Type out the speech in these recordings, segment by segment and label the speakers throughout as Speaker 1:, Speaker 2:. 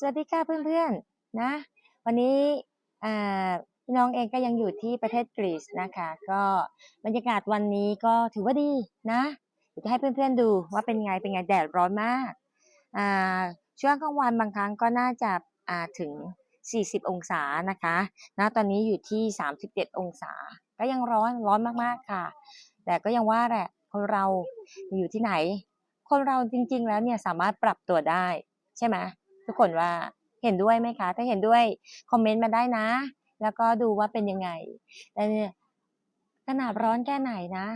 Speaker 1: สวัสดีค่ะเพื่อนๆนะ วันนี้พี่น้องเองก็ยังอยู่ที่ประเทศกรีซนะคะ ก็บรรยากาศวันนี้ก็ถือว่าดีนะเดี๋ยวจะให้เพื่อนๆดูว่าเป็นไงเป็นไงแดดร้อนมากาช่วงกลางวันบางครั้งก็น่าจะาถึง 40 องศานะคะนะตอนนี้อยู่ที่ 37 องศา ก็ยังร้อนร้อนมากๆค่ะ แต่ก็ยังว่าแหละคนเราอยู่ที่ไหน คนเราจริงๆแล้วเนี่ยสามารถปรับตัวได้ใช่ไหม ทุกคนว่าเห็นด้วยไหมคะ ถ้าเห็นด้วยคอมเมนต์มาได้นะ แล้วก็ดูว่าเป็นยังไงแต่เนี่ยขนาดร้อนแค่ไหนนะ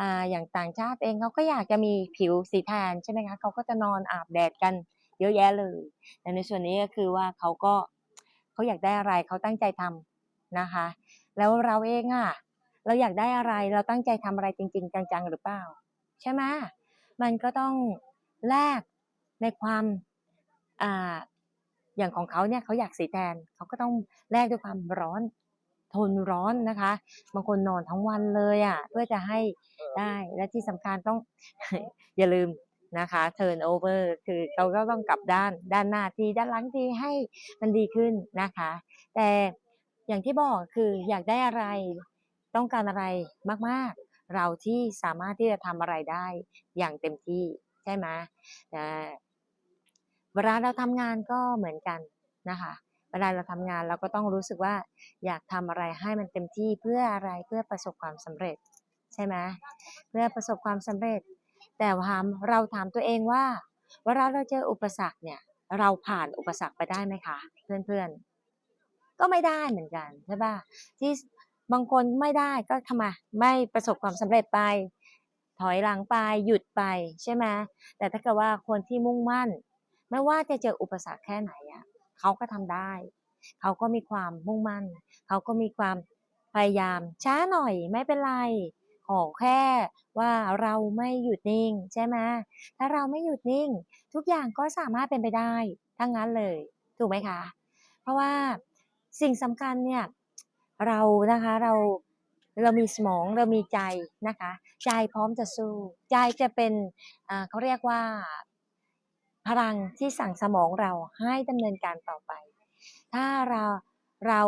Speaker 1: อ่าอย่างต่างชาติเองเขาก็อยากจะมีผิวสีแทนใช่ไหมคะเขาก็จะนอนอาบแดดกันเยอะแยะเลยแต่ในส่วนนี้ก็คือว่าเขาก็เขาอยากได้อะไรเขาตั้งใจทำนะคะ แล้วเราเองอะเราอยากได้อะไรเราตั้งใจทำอะไรจริง ๆ จังๆหรือเปล่า ใช่ไหมมันก็ต้องแลกในความ อ่าอย่างของเขาเนี่ยเขาอยากสีแทนเขาก็ต้องแลกด้วยความร้อนทนร้อนนะคะ บางคนนอนทั้งวันเลยอะ เพื่อจะให้ได้และที่สำคัญต้อง อย่าลืมนะคะ turn over คือเขาก็ต้องกลับด้านด้านหน้าทีด้านหลังทีให้มันดีขึ้นนะคะ แต่อย่างที่บอกคืออยากได้อะไรต้องการอะไรมากๆ เราที่สามารถที่จะทำอะไรได้อย่างเต็มที่ใช่ไหมแต่ เวลาเราทำงานก็เหมือนกันนะคะ เวลาเราทำงานเราก็ต้องรู้สึกว่าอยากทำอะไรให้มันเต็มที่เพื่ออะไรเพื่อประสบความสำเร็จใช่ไหมเพื่อประสบความสำเร็จ แต่ถามเราถามตัวเองว่าเวลาเราเจออุปสรรคเนี่ยเราผ่านอุปสรรคไปได้ไหมคะ เพื่อนๆ ก็ไม่ได้เหมือนกันใช่ป่ะที่บางคนไม่ได้ก็ทำไมไม่ประสบความสำเร็จไป ถอยหลังไปหยุดไปใช่ไหมแต่ถ้าเกิดว่าคนที่มุ่งมั่น ไม่ว่าจะเจออุปสรรคแค่ไหนอะเขาก็ทำได้ เขาก็มีความมุ่งมั่น เขาก็มีความพยายาม ช้าหน่อยไม่เป็นไร ขอแค่ว่าเราไม่หยุดนิ่งใช่ไหมถ้าเราไม่หยุดนิ่ง ทุกอย่างก็สามารถเป็นไปได้ทั้งนั้นเลย ถูกไหมคะ เพราะว่าสิ่งสำคัญเนี่ยเรานะคะเราเรามีสมองเรามีใจนะคะ ใจพร้อมจะสู้ ใจจะเป็นอ่าเขาเรียกว่า พลังที่สั่งสมองเราให้ดำเนินการต่อไป ถ้าเราเรา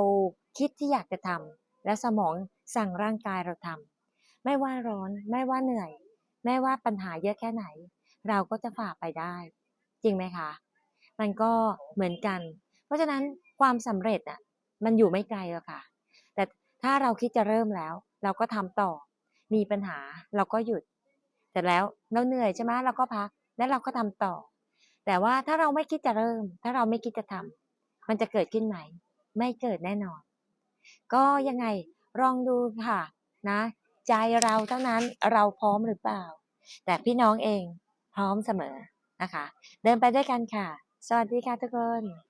Speaker 1: คิดที่อยากจะทำและสมองสั่งร่างกายเราทำไม่ว่าร้อนไม่ว่าเหนื่อย ไม่ว่าปัญหาเยอะแค่ไหน เราก็จะฝ่าไปได้ จริงไหมคะ มันก็เหมือนกัน เพราะฉะนั้นความสำเร็จอะมันอยู่ไม่ไกลหรอกค่ะ แต่ถ้าเราคิดจะเริ่มแล้ว เราก็ทำต่อ มีปัญหาเราก็หยุด แต่แล้วเราเหนื่อยใช่ไหมเราก็พัก แล้วเราก็ทำต่อ แต่ว่าถ้าเราไม่คิดจะเริ่ม ถ้าเราไม่คิดจะทำมันจะเกิดขึ้นไหม ไม่เกิดแน่นอน ก็ยังไงลองดูค่ะนะ ใจเราเท่านั้นเราพร้อมหรือเปล่า แต่พี่น้องเองพร้อมเสมอนะคะ เดินไปด้วยกันค่ะ สวัสดีค่ะทุกคน